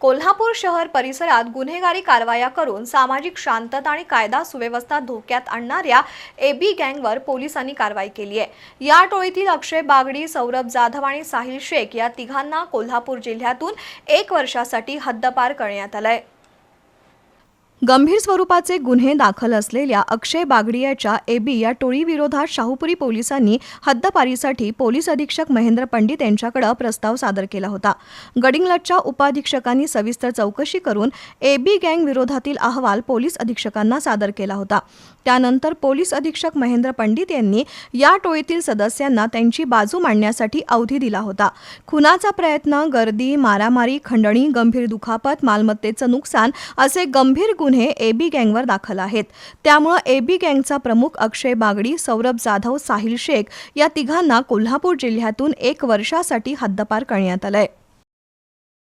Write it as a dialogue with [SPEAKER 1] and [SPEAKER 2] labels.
[SPEAKER 1] कोल्हापूर शहर परिसरात गुन्हेगारी कारवाया करून सामाजिक शांतता आणि कायदा सुव्यवस्था धोक्यात आणणाऱ्या एबी गँगवर पोलिसांनी कारवाई केली आहे. या टोळीतील अक्षय बागडी सौरभ जाधव आणि साहिल शेख या तिघांना कोल्हापूर जिल्ह्यातून एक वर्षासाठी हद्दपार करण्यात आलंय. गंभीर स्वरूपाचे गुन्हे दाखल असलेल्या अक्षय बागडियाच्या एबी या टोळीविरोधात शाहूपुरी पोलिसांनी हद्दपारीसाठी पोलीस अधीक्षक महेंद्र पंडित यांच्याकडे प्रस्ताव सादर केला होता. गडिंगलटच्या उपाधीक्षकांनी सविस्तर चौकशी करून एबी गँग विरोधातील अहवाल पोलीस अधीक्षकांना सादर केला होता. त्यानंतर पोलीस अधीक्षक महेंद्र पंडित यांनी या टोळीतील सदस्यांना त्यांची बाजू मांडण्यासाठी अवधी दिला होता. खुनाचा प्रयत्न गर्दी मारामारी खंडणी गंभीर दुखापत मालमत्तेचं नुकसान असे गंभीर गुन्हे एबी गँगवर दाखल आहेत. त्यामुळं एबी गँगचा प्रमुख अक्षय बागडी सौरभ जाधव साहिल शेख या तिघांना कोल्हापूर जिल्ह्यातून एक वर्षासाठी हद्दपार करण्यात आलंय.